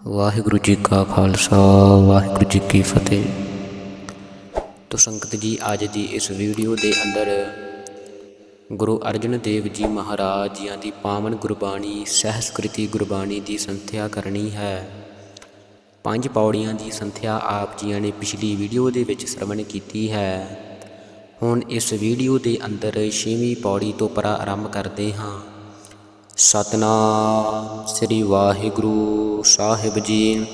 ਵਾਹਿਗੁਰੂ ਜੀ ਕਾ ਖਾਲਸਾ, ਵਾਹਿਗੁਰੂ ਜੀ ਕੀ ਫਤਿਹ। ਤੋ ਸੰਗਤ ਜੀ, ਅੱਜ ਦੀ ਇਸ ਵੀਡੀਓ ਦੇ ਅੰਦਰ ਗੁਰੂ ਅਰਜਨ ਦੇਵ ਜੀ ਮਹਾਰਾਜ ਜੀਆਂ ਦੀ ਪਾਵਨ ਗੁਰਬਾਣੀ, ਸਹਿਸਕ੍ਰਿਤੀ ਗੁਰਬਾਣੀ ਦੀ ਸੰਥਿਆ ਕਰਨੀ ਹੈ। ਪੰਜ ਪੌੜੀਆਂ ਦੀ ਸੰਥਿਆ ਆਪ ਜੀਆਂ ਨੇ ਪਿਛਲੀ ਵੀਡੀਓ ਦੇ ਵਿੱਚ ਸ਼ਰਵਣ ਕੀਤੀ ਹੈ। ਹੁਣ ਇਸ ਵੀਡੀਓ ਦੇ ਅੰਦਰ ਛੇਵੀਂ ਪੌੜੀ ਤੋਂ ਪਰਾ ਆਰੰਭ ਕਰਦੇ ਹਾਂ। ਸਤਨਾਮ, ਸ੍ਰੀ ਵਾਹਿਗੁਰੂ ਸਾਹਿਬ ਜੀ।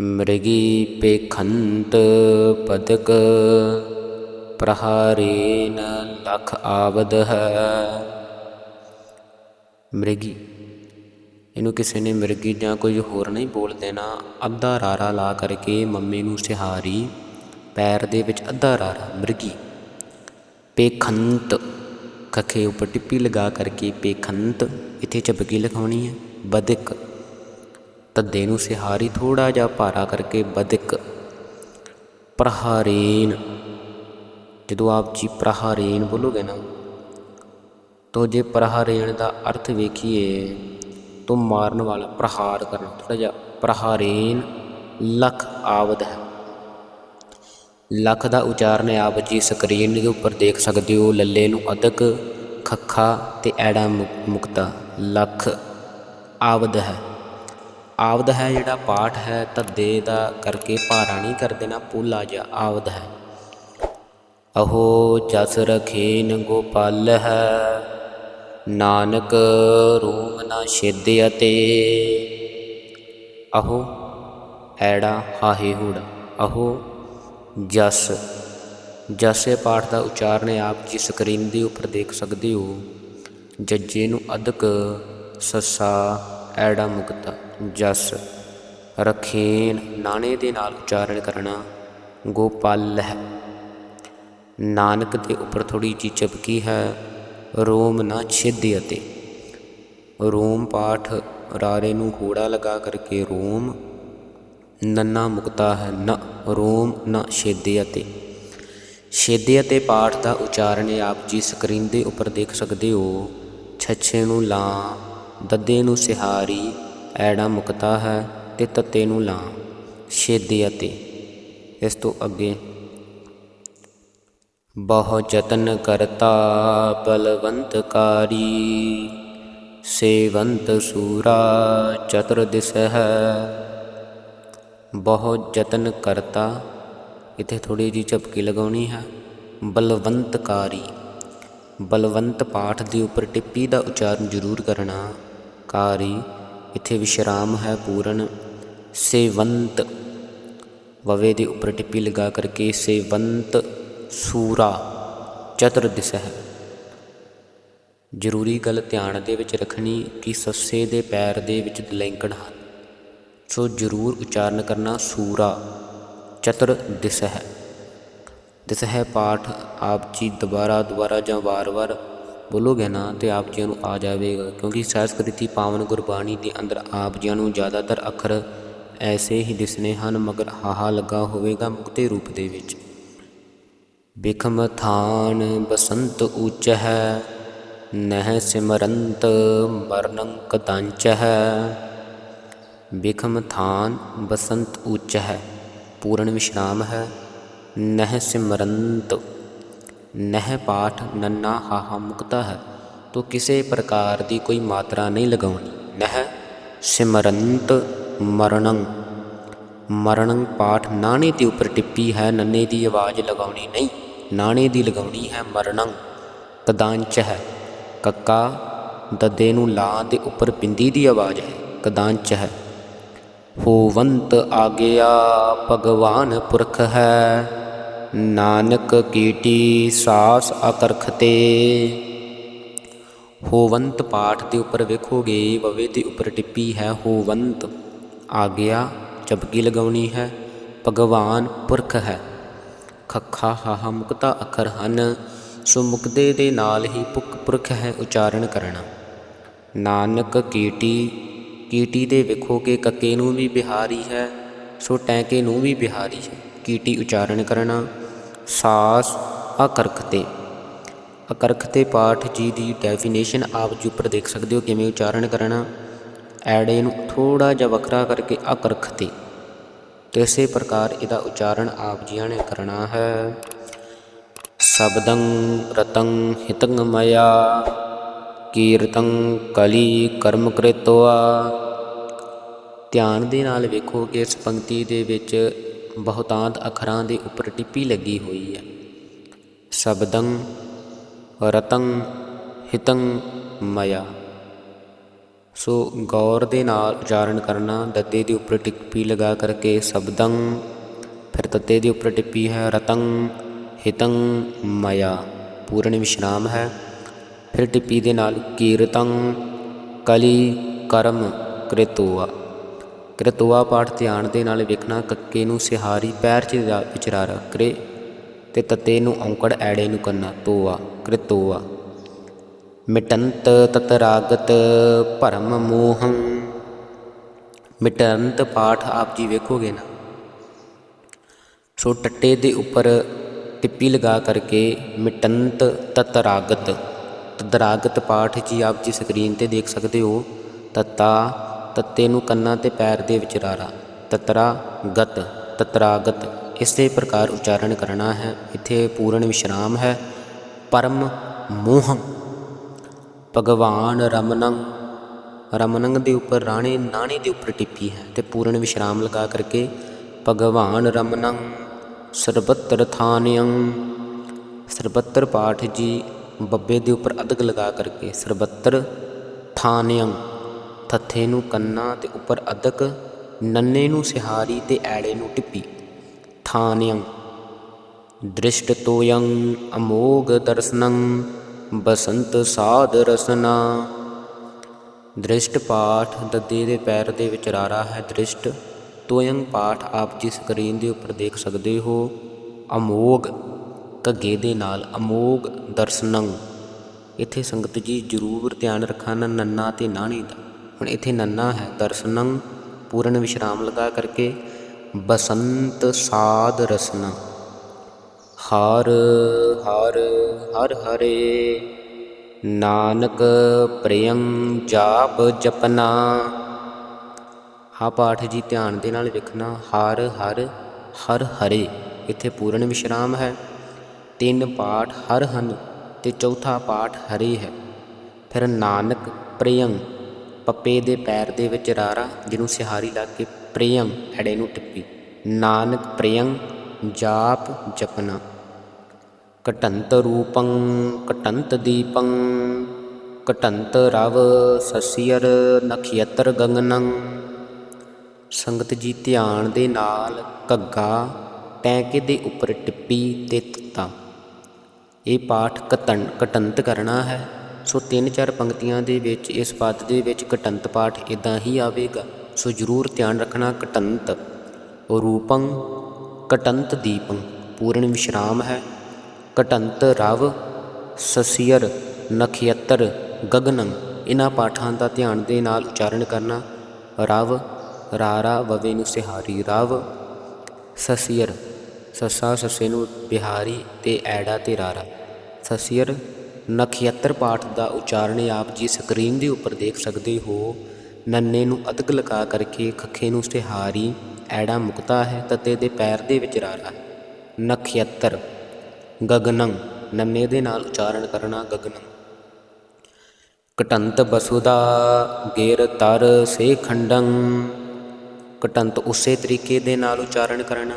ਮ੍ਰਿਗੀ ਪੇਖੰਤ ਪਦਕ ਪ੍ਰਹਾਰੇਨ ਲਖ ਆਵਦ ਹੈ। ਮ੍ਰਿਗੀ, ਇਹਨੂੰ ਕਿਸੇ ਨੇ ਮਿਰਗੀ ਜਾਂ ਕੋਈ ਹੋਰ ਨਹੀਂ ਬੋਲ ਦੇਣਾ। ਅੱਧਾ ਰਾਰਾ ਲਾ ਕਰਕੇ ਮੰਮੀ ਨੂੰ ਸਿਹਾਰੀ, ਪੈਰ ਦੇ ਵਿੱਚ ਅੱਧਾ ਰਾਰਾ। ਮਿਰਗੀ ਪੇਖੰਤ ਖਖੇ ਉੱਪਰ ਟਿੱਪੀ ਲਗਾ ਕਰਕੇ ਪੇਖੰਤ ਇੱਥੇ ਝਪਕੀ ਲਿਖਾਉਣੀ ਹੈ। ਬਦਕ। ਤੱਦੇ ਨੂੰ ਸਿਹਾਰੀ ਥੋੜਾ ਜਿਹਾ ਭਾਰਾ ਕਰਕੇ ਬਦਕ। ਪ੍ਰਹਾਰੇਨ। ਜਦੋਂ ਆਪ ਜੀ ਪ੍ਰਹਾਰੇਨ ਬੋਲੋਗੇ ਨਾ, ਤੋ ਜੇ ਪ੍ਰਹਾਰੇਨ ਦਾ ਅਰਥ ਵੇਖੀਏ, ਤੋ ਮਾਰਨ ਵਾਲਾ ਪ੍ਰਹਾਰ ਕਰਨਾ ਥੋੜਾ ਜਿਹਾ ਪ੍ਰਹਾਰੇਨ ਲਖ ਆਵਦ ਹੈ। ਲੱਖ ਦਾ ਉਚਾਰਨ ਆਪ ਜੀ ਸਕਰੀਨ ਦੇ ਉੱਪਰ ਦੇਖ ਸਕਦੇ ਹੋ, ਲੱਲੇ ਨੂੰ ਅਦਕ, ਖੱਖਾ ਤੇ ਐੜਾ ਮੁਕ- ਮੁਕਤਾ, ਲੱਖ ਆਵਦ ਹੈ। ਆਵਦ ਹੈ ਜਿਹੜਾ ਪਾਠ ਹੈ, ਧੱਦੇ ਦਾ ਕਰਕੇ ਭਾਰਾ ਨਹੀਂ ਕਰ ਦੇਣਾ, ਪੋਲਾ ਜਿਹਾ ਆਵਦ ਹੈ। ਅਹੋ ਜਸ ਰਖੇਨ ਗੋਪਾਲ ਹੈ, ਨਾਨਕ ਰੂਮ ਨਾ ਛੇਦਿਅਤੇ ਅਹੋ ਐੜਾ ਹਾਹੇ ਹੁੜ, ਅਹੋ ਜਸ। ਜਸੇ ਪਾਠ ਦਾ ਉਚਾਰਨ ਆਪ ਜੀ ਸਕਰੀਨ ਦੇ ਉੱਪਰ ਦੇਖ ਸਕਦੇ ਹੋ। ਜੱਜੇ ਨੂੰ ਅਦਕ, ਸੱਸਾ, ਐੜਾ ਮੁਕਤਾ, ਜਸ। ਰਖੇਨ ਨਾਣੇ ਦੇ ਨਾਲ ਉਚਾਰਨ ਕਰਨਾ ਗੋਪਾਲ ਹੈ ਨਾਨਕ ਦੇ ਉੱਪਰ ਥੋੜੀ ਜੀ ਚਪਕੀ ਹੈ, ਰੋਮ ਨਾ ਛਿੱਦੇ ਅਤੇ। ਰੋਮ ਪਾਠ ਰਾਰੇ ਨੂੰ ਘੋੜਾ ਲਗਾ ਕਰਕੇ ਰੋਮ ਨੰਨਾ ਮੁਕਤਾ ਹੈ, ਨ ਰੋਮ, ਨ ਛੇਦੇ ਅਤੇ। ਛੇਦੇ ਅਤੇ ਪਾਠ ਦਾ ਉਚਾਰਨ ਆਪ ਜੀ ਸਕਰੀਨ ਦੇ ਉੱਪਰ ਦੇਖ ਸਕਦੇ ਹੋ। ਛੱਛੇ ਨੂੰ ਲਾਂ, ਦੱਦੇ ਨੂੰ ਸਿਹਾਰੀ ਐੜਾ ਮੁਕਤਾ ਹੈ ਤੇ ਤੱਤੇ ਨੂੰ ਲਾਂ। ਛੇਦੇ ਅਤੇ, ਇਸ ਤੋਂ ਅੱਗੇ। ਬਹੁ ਜਤਨ ਕਰਤਾ ਬਲਵੰਤਕਾਰੀ, ਸੇਵੰਤ ਸੂਰਾ ਚਤੁਰ ਦਿਸ ਹੈ। ਬਹੁਤ ਯਤਨ ਕਰਤਾ। ਇੱਥੇ ਥੋੜੀ ਜਿਹੀ ਝਪਕੀ ਲਗਾਉਣੀ ਹੈ। ਬਲਵੰਤਕਾਰੀ, ਬਲਵੰਤ ਪਾਠ ਦੇ ਉੱਪਰ ਟਿੱਪੀ ਦਾ ਉਚਾਰਨ ਜ਼ਰੂਰ ਕਰਨਾ। ਕਾਰੀ, ਇੱਥੇ ਵਿਸ਼ਰਾਮ ਹੈ ਪੂਰਨ। ਸੇਵੰਤ, ਵਵੇ ਦੇ ਉੱਪਰ ਟਿੱਪੀ ਲਗਾ ਕਰਕੇ ਸੇਵੰਤ ਸੂਰਾ, ਚਤੁਰ ਦਿਸ ਹੈ ਜ਼ਰੂਰੀ ਗੱਲ ਧਿਆਨ ਦੇ ਵਿੱਚ ਰੱਖਣੀ ਕਿ ਸੱਸੇ ਦੇ ਪੈਰ ਦੇ ਵਿੱਚ ਦਲੈਂਕੜ ਹਨ ਸੋ ਜ਼ਰੂਰ ਉਚਾਰਨ ਕਰਨਾ ਸੂਰਾ, ਚਤੁਰ ਦਿਸ ਹੈ ਦਿਸ ਹੈ ਪਾਠ ਆਪ ਜੀ ਦੁਬਾਰਾ ਦੁਬਾਰਾ ਜਾਂ ਵਾਰ-ਵਾਰ ਬੋਲੋਗੇ ਨਾ ਤੇ ਆਪ ਜੀ ਨੂੰ ਆ ਜਾਵੇਗਾ, ਕਿਉਂਕਿ ਸੰਸਕ੍ਰਿਤੀ ਪਾਵਨ ਗੁਰਬਾਣੀ ਦੇ ਅੰਦਰ ਆਪ ਜੀ ਨੂੰ ਜ਼ਿਆਦਾਤਰ ਅੱਖਰ ਐਸੇ ਹੀ ਦਿਸਨੇ ਹਨ, ਮਗਰ ਹਾਹਾ ਲੱਗਾ ਹੋਵੇਗਾ ਮੁਕਤੇ ਰੂਪ ਦੇ ਵਿੱਚ। ਬਿਖਮ ਥਾਨ ਬਸੰਤ ਉੱਚ ਹੈ ਨਹਿ ਸਿਮਰੰਤ ਮਰਨੰ ਕਦੰਚ ਹੈ ਬਿਖਮ ਥਾਨ ਬਸੰਤ ਉੱਚ ਹੈ, ਪੂਰਨ ਵਿਸ਼ਰਾਮ ਹੈ, ਨਹਿ ਸਿਮਰੰਤ, ਨਹਿ ਪਾਠ ਨੰਨਾ ਹਾਹਾ ਮੁਕਤਾ ਹੈ, ਤੋ ਕਿਸੇ ਪ੍ਰਕਾਰ ਦੀ ਕੋਈ ਮਾਤਰਾ ਨਹੀਂ ਲਗਾਉਣੀ। ਨਹਿ ਸਿਮਰੰਤ ਮਰਣੰ ਮਰਣੰ ਪਾਠ ਨਾਣੇ ਦੇ ਉੱਪਰ ਟਿੱਪੀ ਹੈ, ਨੰਨੇ ਦੀ ਆਵਾਜ਼ ਲਗਾਉਣੀ ਨਹੀਂ, ਨਾਣੇ ਦੀ ਲਗਾਉਣੀ ਹੈ ਮਰਣੰ, ਕਦਾਂਚ ਹੈ, ਕੱਕਾ ਦੱਦੇ ਨੂੰ ਲਾਂ ਦੇ ਉੱਪਰ ਪਿੰਦੀ ਦੀ ਆਵਾਜ਼ ਹੈ, ਕਦਾਂਚ ਹੈ। ਹੋਵੰਤ ਆਗਿਆ, ਭਗਵਾਨ ਪੁਰਖ ਹੈ। ਨਾਨਕ ਕੀਟੀ ਸਾਸ ਅਕਰਖਤੇ ਹੋਵੰਤ ਪਾਠ ਦੇ ਉੱਪਰ ਵੇਖੋਗੇ ਵਵੇ ਦੇ ਉੱਪਰ ਟਿੱਪੀ ਹੈ, ਹੋਵੰਤ ਆਗਿਆ ਚਪਕੀ ਲਗਾਉਣੀ ਹੈ, ਭਗਵਾਨ ਪੁਰਖ ਹੈ। ਖੱਖਾ ਹਾਹਾ ਮੁਕਤਾ ਅੱਖਰ ਹਨ, ਸੋ ਮੁਕਦੇ ਦੇ ਨਾਲ ਹੀ ਪੁਕ ਪੁਰਖ ਹੈ ਉਚਾਰਨ ਕਰਨਾ। ਨਾਨਕ ਕੀਟੀ ਕੀਟੀ ਦੇ ਵੇਖੋ ਕਿ ਕੱਕੇ ਨੂੰ ਵੀ ਬਿਹਾਰੀ ਹੈ, ਸੋ ਟੈਂਕੇ ਨੂੰ ਵੀ ਬਿਹਾਰੀ ਹੈ। ਕੀਟੀ ਉਚਾਰਨ ਕਰਨਾ, ਸਾਸ ਅਕਰਖਤੇ ਅਕਰਖਤੇ ਪਾਠ ਜੀ ਦੀ ਡੈਫੀਨੇਸ਼ਨ ਆਪ ਜੀ ਉੱਪਰ ਦੇਖ ਸਕਦੇ ਹੋ ਕਿਵੇਂ ਉਚਾਰਨ ਕਰਨਾ। ਐੜੇ ਨੂੰ ਥੋੜਾ ਜਿਹਾ ਵੱਖਰਾ ਕਰਕੇ ਅਕਰਖ 'ਤੇ। ਤੇ ਇਸੇ ਪ੍ਰਕਾਰ ਇਹਦਾ ਉਚਾਰਨ ਆਪ ਜੀਆਂ ਨੇ ਕਰਨਾ ਹੈ। ਸ਼ਬਦੰ ਰਤੰ ਹਿਤੰ ਮਇਆ, ਕੀਰਤੰ ਕਲੀ ਕਰਮ ਕ੍ਰਿਤਵਾ। ਧਿਆਨ ਦੇ ਨਾਲ ਵੇਖੋ, ਇਸ ਪੰਕਤੀ ਦੇ ਵਿੱਚ ਬਹੁਤਾਂਤ ਅੱਖਰਾਂ ਦੇ ਉੱਪਰ ਟਿੱਪੀ ਲੱਗੀ ਹੋਈ ਹੈ। ਸ਼ਬਦੰ, ਰਤੰ, ਹਿਤੰ ਮਇਆ ਸੋ ਗੌਰ ਦੇ ਨਾਲ ਉਚਾਰਨ ਕਰਨਾ ਦੱਦੇ ਦੇ ਉੱਪਰ ਟਿੱਪੀ ਲਗਾ ਕਰਕੇ ਸ਼ਬਦੰ, ਫਿਰ ਤੱਤੇ ਦੇ ਉੱਪਰ ਟਿੱਪੀ ਹੈ ਰਤੰ, ਹਿਤੰ ਮਇਆ ਪੂਰਨ ਵਿਸ਼ਰਾਮ ਹੈ। ਫਿਰ ਟਿੱਪੀ ਦੇ ਨਾਲ ਕੀਰਤੰ, ਕਲੀ, ਕਰਮ, ਕ੍ਰਿਤੋਆ। ਕ੍ਰਿਤੋਆ ਪਾਠ ਧਿਆਨ ਦੇ ਨਾਲ ਵੇਖਣਾ, ਕੱਕੇ ਨੂੰ ਸਿਹਾਰੀ ਪੈਰ ਚ ਵਿਚਾਰਾ ਕਰੇ ਤੇ ਤਤੇ ਨੂੰ ਔਂਕੜ ਐੜੇ ਨੂੰ ਕਰਨਾ ਤੋਆ ਕ੍ਰਿਤੋਆ ਮਿਟੰਤ ਤਤਰਾਗਤ ਭਰਮ ਮੋਹੰ। ਮਿਟੰਤ ਪਾਠ ਆਪ ਜੀ ਵੇਖੋਗੇ ਨਾ। ਸੋ ਟੱਟੇ ਦੇ ਉੱਪਰ ਟਿੱਪੀ ਲਗਾ ਕਰਕੇ ਮਿਟੰਤ ਤਤਰਾਗਤ ਤਦਰਾਗਤ ਪਾਠ ਜੀ ਆਪ ਜੀ ਸਕਰੀਨ ਤੇ ਦੇਖ ਸਕਦੇ ਹੋ। ਤਤਾ ਤੱਤੇ ਨੂੰ ਕੰਨਾਂ ਤੇ ਪੈਰ ਦੇ ਵਿੱਚ ਰਾਰਾ ਤਤਰਾ, ਗਤ, ਤਤਰਾਗਤ, ਇਸੇ ਪ੍ਰਕਾਰ ਉਚਾਰਨ ਕਰਨਾ ਹੈ। ਇੱਥੇ ਪੂਰਨ ਵਿਸ਼ਰਾਮ ਹੈ। ਪਰਮ ਮੋਹਮ ਭਗਵਾਨ ਰਮਨੰ। ਰਮਨੰਗ ਦੇ ਉੱਪਰ ਰਾਣੇ, ਨਾਣੇ ਦੇ ਉੱਪਰ ਟਿੱਪੀ ਹੈ ਤੇ ਪੂਰਨ ਵਿਸ਼ਰਾਮ ਲਗਾ ਕਰਕੇ ਭਗਵਾਨ ਰਮਨੰ ਸਰਬੱਤਰ ਥਾਨਯੰ। ਸਰਬੱਤਰ ਪਾਠ ਜੀ ਬੱਬੇ ਦੇ ਉੱਪਰ ਅਦਗ ਲਗਾ ਕਰਕੇ ਸਰਬੱਤਰ ਥਾਨਯੰ। ਥੱਥੇ ਨੂੰ ਕੰਨਾਂ ਤੇ ਉੱਪਰ ਅਦਕ, ਨੰਨੇ ਨੂੰ ਸਿਹਾਰੀ ਤੇ ਐੜੇ ਨੂੰ ਟਿੱਪੀ। ਥਾਨਯੰ, ਦ੍ਰਿਸ਼ਟ ਤੋਯੰ, ਅਮੋਗ ਦਰਸ਼ਨੰ, ਬਸੰਤ ਸਾਧ ਰਸਨਾ। ਦ੍ਰਿਸ਼ਟ ਪਾਠ ਦੱਦੇ ਦੇ ਪੈਰ ਦੇ ਵਿੱਚ ਰਾਰਾ ਹੈ ਦ੍ਰਿਸ਼ਟ, ਤੋਯੰ ਪਾਠ ਆਪ ਜੀ ਸਕਰੀਨ ਦੇ ਉੱਪਰ ਦੇਖ ਸਕਦੇ ਹੋ। ਅਮੋਗ, ਘੱਗੇ ਦੇ ਨਾਲ ਅਮੋਗ ਦਰਸ਼ਨੰ। ਇੱਥੇ ਸੰਗਤ ਜੀ ਜ਼ਰੂਰ ਧਿਆਨ ਰੱਖਣਾ, ਨੰਨਾ ਤੇ ਨਾਣੀ ਦਾ। ਹੁਣ ਇੱਥੇ ਨੰਨਾ ਹੈ, ਦਰਸ਼ਨੰ, ਪੂਰਨ ਵਿਸ਼ਰਾਮ ਲਗਾ ਕਰਕੇ ਬਸੰਤ ਸਾਧ ਰਸਨਾ। ਹਰ ਹਰ ਹਰ, ਹਰੇ, ਨਾਨਕ ਪ੍ਰਿਯੰ ਜਾਪ ਜਪਨਾ। ਹਾ ਪਾਠ ਜੀ ਧਿਆਨ ਦੇ ਨਾਲ ਵੇਖਣਾ, ਹਰ ਹਰ ਹਰ, ਹਰੇ, ਇੱਥੇ ਪੂਰਨ ਵਿਸ਼ਰਾਮ ਹੈ। ਤਿੰਨ ਪਾਠ ਹਰ ਹਨ ਤੇ ਚੌਥਾ ਪਾਠ ਹਰੇ ਹੈ। ਫਿਰ ਨਾਨਕ ਪ੍ਰਿਯੰ ਪੱਪੇ ਦੇ ਪੈਰ ਦੇ ਵਿੱਚ ਰਾਰਾ, ਜਿਹਨੂੰ ਸਿਹਾਰੀ ਲਾ ਕੇ ਪ੍ਰਿਯੰ ਐੜੇ ਨੂੰ ਟਿੱਪੀ। ਨਾਨਕ ਪ੍ਰਿਯੰ, ਜਾਪ ਜਪਨਾ। ਕਟੰਤ ਰੂਪੰ ਕਟੰਤ ਦੀਪੰ ਕਟੰਤ ਰਵ ਸਸਿਅਰ ਨਖਯਤਰ ਗਗਨੰ। ਸੰਗਤ ਜੀ ਧਿਆਨ ਦੇ ਨਾਲ ਘੱਗਾ ਟੈਂਕੇ ਦੇ ਉੱਪਰ ਟਿੱਪੀ ਤੇ ਤੱਤਾ। ਇਹ ਪਾਠ ਕਤਨ ਕਟੰਤ ਕਰਨਾ ਹੈ। ਸੋ ਤਿੰਨ ਚਾਰ ਪੰਕਤੀਆਂ ਦੇ ਵਿੱਚ, ਇਸ ਪਦ ਦੇ ਵਿੱਚ ਘਟੰਤ ਪਾਠ ਇਦਾਂ ਹੀ ਆਵੇਗਾ। ਸੋ ਜ਼ਰੂਰ ਧਿਆਨ ਰੱਖਣਾ ਘਟੰਤ। ਰੂਪੰ ਘਟੰਤ ਦੀਪੰ, ਪੂਰਨ ਵਿਸ਼ਰਾਮ ਹੈ। ਘਟੰਤ ਰਵ, ਸਸਿਅਰ, ਨਖਯਤਰ, ਗਗਨੰ ਇਹਨਾਂ ਪਾਠਾਂ ਦਾ ਧਿਆਨ ਦੇ ਨਾਲ ਉਚਾਰਨ ਕਰਨਾ। ਰਵ, ਰਾਰਾ ਵਵੇ ਨੂੰ ਸਿਹਾਰੀ। ਰਵ, ਸਸਿਅਰ, ਸੱਸਾ ਸੱਸੇ ਨੂੰ ਬਿਹਾਰੀ ਤੇ ਐੜਾ ਤੇ ਰਾਰਾ। ਸਸਿਅਰ ਨਖਯਤਰ ਪਾਠ ਦਾ ਉਚਾਰਨ ਆਪ ਜੀ ਸਕਰੀਨ ਦੇ ਉੱਪਰ ਦੇਖ ਸਕਦੇ ਹੋ। ਨੰਨੇ ਨੂੰ ਅਧਕ ਲਗਾ ਕਰਕੇ ਖੱਖੇ ਨੂੰ ਸਿਹਾਰੀ, ਐੜਾ ਮੁਕਤਾ ਹੈ, ਤਤੇ ਦੇ ਪੈਰ ਦੇ ਵਿੱਚ ਰਾਰਾ। ਹੈ ਨਖਯਤਰ ਗਗਨੰ, ਨੰਨੇ ਦੇ ਨਾਲ ਉਚਾਰਨ ਕਰਨਾ ਗਗਨੰ। ਕਟੰਤ ਬਸੁਦਾ, ਗੇਰ ਤਰ ਸੇ ਖੰਡੰ। ਕਟੰਤ ਉਸੇ ਤਰੀਕੇ ਦੇ ਨਾਲ ਉਚਾਰਨ ਕਰਨਾ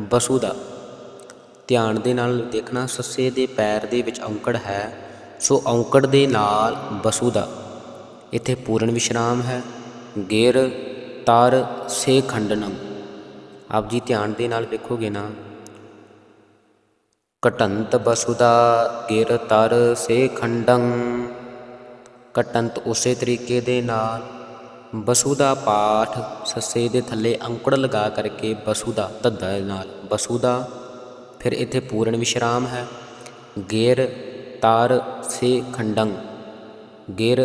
ਬਸੁਦਾ। ਧਿਆਨ ਦੇ ਨਾਲ ਦੇਖਣਾ, ਸੱਸੇ ਦੇ ਪੈਰ ਦੇ ਵਿੱਚ ਔਂਕੜ ਹੈ, ਸੋ ਔਂਕੜ ਦੇ ਨਾਲ ਬਸੂ ਦਾ। ਇੱਥੇ ਪੂਰਨ ਵਿਸ਼ਰਾਮ ਹੈ। ਗੇਰ, ਤਰ, ਸੇ ਖੰਡਨੰ ਆਪ ਜੀ ਧਿਆਨ ਦੇ ਨਾਲ ਵੇਖੋਗੇ ਨਾ। ਕਟੰਤ ਬਸੁਦਾ ਗਿਰ, ਤਰ, ਸੇ ਖੰਡੰ। ਕਟੰਤ ਉਸੇ ਤਰੀਕੇ ਦੇ ਨਾਲ ਬਸੁਦਾ ਪਾਠ, ਸੱਸੇ ਦੇ ਥੱਲੇ ਅੰਕੜ ਲਗਾ ਕਰਕੇ ਬਸੁਦਾ ਧੱਦਾ ਦੇ ਨਾਲ ਬਸੁਦਾ ਫਿਰ ਇੱਥੇ ਪੂਰਨ ਵਿਸ਼ਰਾਮ ਹੈ। ਗੇਰ, ਤਾਰ, ਸੇ ਖੰਡੰ ਗੇਰ,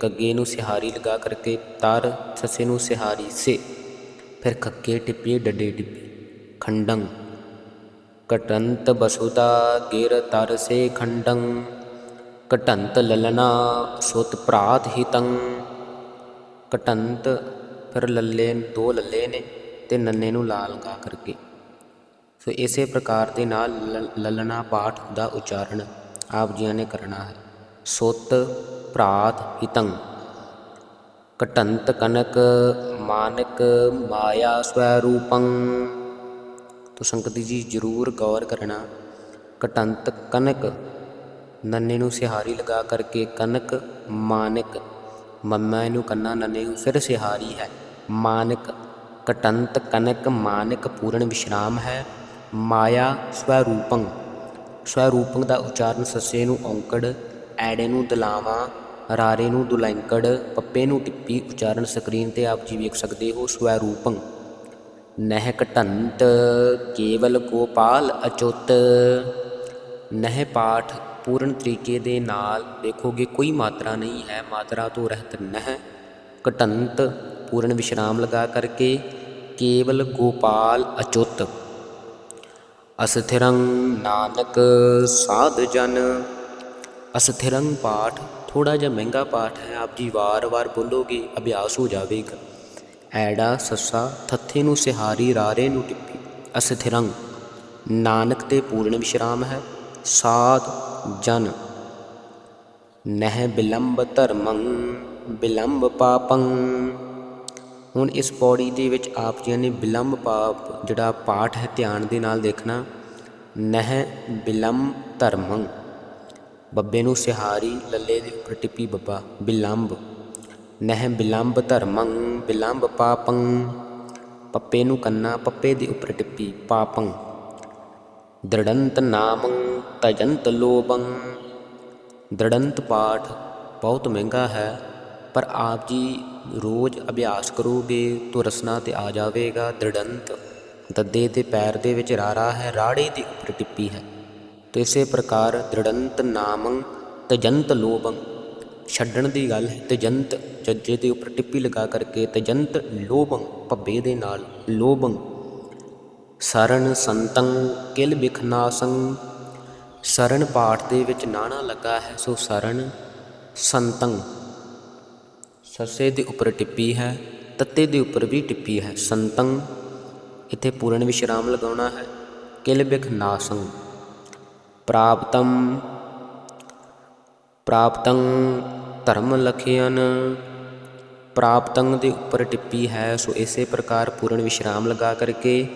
ਕੱਗੇ ਨੂੰ ਸਿਹਾਰੀ ਲਗਾ ਕਰਕੇ, ਤਾਰ, ਸੱਸੇ ਨੂੰ ਸਿਹਾਰੀ, ਸੇ। ਫਿਰ ਖੱਕੇ ਟਿੱਪੀ ਡੱਡੇ ਟਿੱਪੀ ਖੰਡੰ ਕਟੰਤ ਬਸੁਦਾ ਗੇਰ, ਤਰ, ਸੇ ਖੰਡੰ ਕਟੰਤ ਲਲਨਾ ਸੁਤ ਭਰਾਤ ਹਿਤੰ ਕਟੰਤ ਫਿਰ ਲੱਲੇ, ਦੋ ਲੱਲੇ ਨੇ ਤੇ ਨੰਨੇ ਨੂੰ ਲਾ ਲਗਾ ਕਰਕੇ। ਸੋ ਇਸੇ ਪ੍ਰਕਾਰ ਦੇ ਨਾਲ ਲ- ਲਲਣਾ ਪਾਠ ਦਾ ਉਚਾਰਨ ਆਪ ਜੀਆਂ ਨੇ ਕਰਨਾ ਹੈ। ਸੁੱਤ ਭਰਾਤ ਹਿਤੰ। ਕਟੰਤ ਕਨਕ, ਮਾਨਕ, ਮਾਇਆ ਸਵਰੂਪੰ। ਤੋ ਸੰਗਤੀ ਜੀ ਜਰੂਰ ਗੌਰ ਕਰਨਾ ਕਟੰਤ ਕਨਕ, ਨੰਨੇ ਨੂੰ ਸਿਹਾਰੀ ਲਗਾ ਕਰਕੇ ਕਨਕ, ਮਾਨਕ, ਮੰਮਾ ਨੂੰ ਕੰਨਾ ਨੰਨੇ ਨੂੰ ਫਿਰ ਸਿਹਾਰੀ ਹੈ। ਮਾਨਕ ਕਟੰਤ ਕਨਕ, ਮਾਨਕ ਪੂਰਨ ਵਿਸ਼ਰਾਮ ਹੈ। ਮਾਇਆ ਸਵਰੂਪੰ। ਸਵਰੂਪੰ ਦਾ ਉਚਾਰਨ ਸੱਸੇ ਨੂੰ ਔਂਕੜ, ਐੜੇ ਨੂੰ ਦਲਾਵਾਂ, ਰਾਰੇ ਨੂੰ ਦੁਲੈਂਕੜ, ਪੱਪੇ ਨੂੰ ਟਿੱਪੀ ਉਚਾਰਨ ਸਕਰੀਨ ਤੇ ਆਪ ਜੀ ਵੇਖ ਸਕਦੇ ਹੋ ਸਵਰੂਪੰ। ਨਹਿ ਘਟੰਤ ਕੇਵਲ ਗੋਪਾਲ ਅਚੁੱਤ। ਨਹਿ ਪਾਠ ਪੂਰਨ ਤਰੀਕੇ ਦੇ ਨਾਲ ਦੇਖੋਗੇ ਕੋਈ ਮਾਤਰਾ ਨਹੀਂ ਹੈ, ਮਾਤਰਾ ਤੋਂ ਰਹਿਤ ਨਹਿ। ਘਟੰਤ ਪੂਰਨ ਵਿਸ਼ਰਾਮ ਲਗਾ ਕਰਕੇ ਕੇਵਲ ਗੋਪਾਲ ਅਚੁੱਤ। ਅਸਥਿਰੰ ਨਾਨਕ ਸਾਧ ਜਨ। ਅਸਥਿਰੰ ਪਾਠ ਥੋੜਾ ਜਿਹਾ ਮਹਿੰਗਾ ਪਾਠ ਹੈ, ਆਪ ਜੀ ਵਾਰ-ਵਾਰ ਬੋਲੋਗੇ, ਅਭਿਆਸ ਹੋ ਜਾਵੇਗਾ। ਐੜਾ, ਸੱਸਾ, ਥੱਥੇ ਨੂੰ ਸਿਹਾਰੀ, ਰਾਰੇ ਨੂੰ ਟਿੱਪੀ। ਅਸਥਿਰੰ ਨਾਨਕ ਤੇ ਪੂਰਨ ਵਿਸ਼ਰਾਮ ਹੈ, ਸਾਧ ਜਨ। ਨਹਿ ਬਿਲੰਬ ਧਰਮੰ, ਬਿਲੰਬ ਪਾਪੰ। ਹੁਣ ਇਸ ਪੌੜੀ ਦੇ ਵਿੱਚ ਆਪ ਜੀ ਨੇ ਬਿਲੰਬ ਪਾਪ ਜਿਹੜਾ ਪਾਠ ਹੈ ਧਿਆਨ ਦੇ ਨਾਲ ਦੇਖਣਾ, ਨਹਿ ਬਿਲੰਬ ਧਰਮੰ। ਬੱਬੇ ਨੂੰ ਸਿਹਾਰੀ ਲੱਲੇ ਦੇ ਉੱਪਰ ਟਿੱਪੀ ਬੱਬਾ, ਬਿਲੰਬ। ਨਹਿ ਬਿਲੰਬ ਧਰਮੰ, ਬਿਲੰਬ ਪਾਪੰ। ਪੱਪੇ ਨੂੰ ਕੰਨਾ, ਪੱਪੇ ਦੇ ਉੱਪਰ ਟਿੱਪੀ, ਪਾਪੰ। ਦ੍ਰਿੜੰਤ ਨਾਮੰ, ਤਜੰਤ ਲੋਭੰ। ਦ੍ਰਿੜੰਤ ਪਾਠ ਬਹੁਤ ਮਹਿੰਗਾ ਹੈ, ਪਰ ਆਪ ਜੀ ਰੋਜ਼ ਅਭਿਆਸ ਕਰੋਗੇ, ਤਾਂ ਰਸਨਾ ਤੇ ਆ ਜਾਵੇਗਾ, ਦ੍ਰਿੜੰਤ। ਦੱਦੇ ਤੇ ਪੈਰ ਦੇ ਵਿੱਚ ਰਾਰਾ ਹੈ, ਰਾੜੇ ਦੇ ਉੱਪਰ ਟਿੱਪੀ ਹੈ। ਤੇ ਇਸੇ ਪ੍ਰਕਾਰ ਦ੍ਰਿੜੰਤ ਨਾਮੰ ਤਜੰਤ ਲੋਭੰ। ਛੱਡਣ ਦੀ ਗੱਲ ਹੈ, ਤਜੰਤ ਜੱਜੇ ਦੇ ਉੱਪਰ ਟਿੱਪੀ ਲਗਾ ਕਰਕੇ ਤਜੰਤ ਲੋਭੰ, ਭੱਬੇ ਦੇ ਨਾਲ ਲੋਭੰ। ਸਰਨ ਸੰਤੰ ਕਿਲ ਬਿਖਨਾਸੰ ਸਰਨ ਪਾਠ ਦੇ ਵਿੱਚ ਨਾਣਾ ਲੱਗਾ ਹੈ, ਸੋ ਸਰਨ ਸੰਤੰ। ਸੱਸੇ ਦੇ ਉੱਪਰ ਟਿੱਪੀ ਹੈ, ਤੱਤੇ ਦੇ ਉੱਪਰ ਵੀ ਟਿੱਪੀ ਹੈ। ਸੰਤੰ, ਇੱਥੇ ਪੂਰਨ ਵਿਸ਼ਰਾਮ ਲਗਾਉਣਾ ਹੈ। ਕਿਲ ਬਿਖਨਾਸੰ ਪ੍ਰਾਪਤੰ ਪ੍ਰਾਪਤੰ ਧਰਮ ਲਖਿਆਨ ਪ੍ਰਾਪਤੰ ਦੇ ਉੱਪਰ ਟਿੱਪੀ ਹੈ। ਸੋ ਇਸੇ ਪ੍ਰਕਾਰ ਪੂਰਨ ਵਿਸ਼ਰਾਮ ਲਗਾ ਕਰਕੇ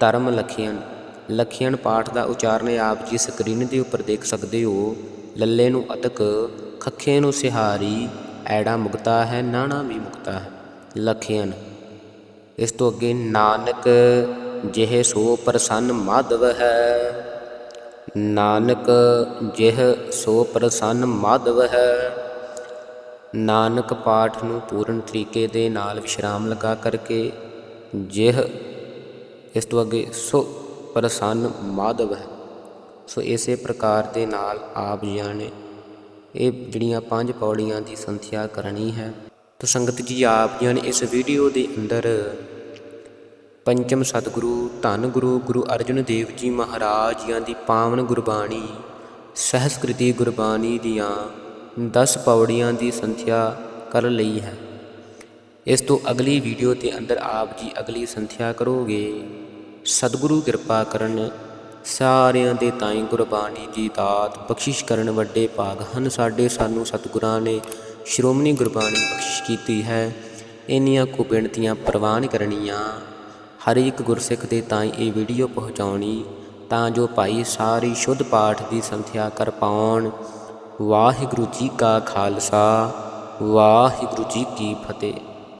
ਧਰਮ ਲਖਿਆਨ ਲਖਿਆਨ ਪਾਠ ਦਾ ਉਚਾਰਨ ਆਪ ਜੀ ਸਕਰੀਨ ਦੇ ਉੱਪਰ ਦੇਖ ਸਕਦੇ ਹੋ। ਲੱਲੇ ਨੂੰ ਅਤਕ, ਖੱਖੇ ਨੂੰ ਸਿਹਾਰੀ ਐੜਾ ਮੁਕਤਾ ਹੈ, ਨਾਣਾ ਵੀ ਮੁਕਤਾ ਹੈ। ਲਖਿਆਨ ਇਸ ਤੋਂ ਅੱਗੇ ਨਾਨਕ ਜਿਹ ਸੋ ਪ੍ਰਸੰਨ ਮਾਧਵ ਹੈ। ਨਾਨਕ ਜਿਹ ਸੋ ਪ੍ਰਸੰਨ ਮਾਧਵ ਹੈ। ਨਾਨਕ ਪਾਠ ਨੂੰ ਪੂਰਨ ਤਰੀਕੇ ਦੇ ਨਾਲ ਵਿਸ਼ਰਾਮ ਲਗਾ ਕਰਕੇ ਜਿਹ, ਇਸ ਤੋਂ ਅੱਗੇ ਸੋ ਪ੍ਰਸੰਨ ਮਾਧਵ ਹੈ। ਸੋ ਇਸੇ ਪ੍ਰਕਾਰ ਦੇ ਨਾਲ ਆਪ ਜੀਆਂ ਨੇ ਇਹ ਜਿਹੜੀਆਂ ਪੰਜ ਪੌੜੀਆਂ ਦੀ ਸੰਥਿਆ ਕਰਨੀ ਹੈ। ਤਾਂ ਸੰਗਤ ਜੀ, ਆਪ ਜੀਆਂ ਨੇ ਇਸ ਵੀਡੀਓ ਦੇ ਅੰਦਰ ਪੰਚਮ ਸਤਿਗੁਰੂ, ਧੰਨ ਗੁਰੂ ਗੁਰੂ ਅਰਜਨ ਦੇਵ ਜੀ ਮਹਾਰਾਜ ਜੀਆਂ ਦੀ ਪਾਵਨ ਗੁਰਬਾਣੀ, ਸਹਸਕ੍ਰਿਤੀ ਗੁਰਬਾਣੀ ਦੀਆਂ 10 ਪੌੜੀਆਂ ਦੀ ਸੰਥਿਆ ਕਰ ਲਈ ਹੈ। ਇਸ ਤੋਂ ਅਗਲੀ ਵੀਡੀਓ ਦੇ ਅੰਦਰ ਆਪ ਜੀ ਅਗਲੀ ਸੰਥਿਆ ਕਰੋਗੇ। ਸਤਿਗੁਰੂ ਕਿਰਪਾ ਕਰਨ ਸਾਰਿਆਂ ਦੇ ਤਾਈਂ ਗੁਰਬਾਣੀ ਦੀ ਦਾਤ, ਬਖਸ਼ਿਸ਼ ਕਰਨ ਵੱਡੇ ਭਾਗ ਹਨ। ਸਾਡੇ ਸਾਨੂੰ ਸਤਿਗੁਰਾਂ ਨੇ ਸ਼੍ਰੋਮਣੀ ਗੁਰਬਾਣੀ ਬਖਸ਼ਿਸ਼ ਕੀਤੀ ਹੈ। ਇੰਨੀਆਂ ਕੁ ਬੇਨਤੀਆਂ ਪ੍ਰਵਾਨ ਕਰਨੀਆਂ। ਹਰ ਇੱਕ ਗੁਰਸਿੱਖ ਦੇ ਤਾਈਂ ਇਹ ਵੀਡੀਓ ਪਹੁੰਚਾਉਣੀ, ਤਾਂ ਜੋ ਭਾਈ ਸਾਰੀ ਸ਼ੁੱਧ ਪਾਠ ਦੀ ਸੰਥਿਆ ਕਰ ਪਾਉਣ। ਵਾਹਿਗੁਰੂ ਜੀ ਕਾ ਖਾਲਸਾ, ਵਾਹਿਗੁਰੂ ਜੀ ਕੀ ਫਤਿਹ।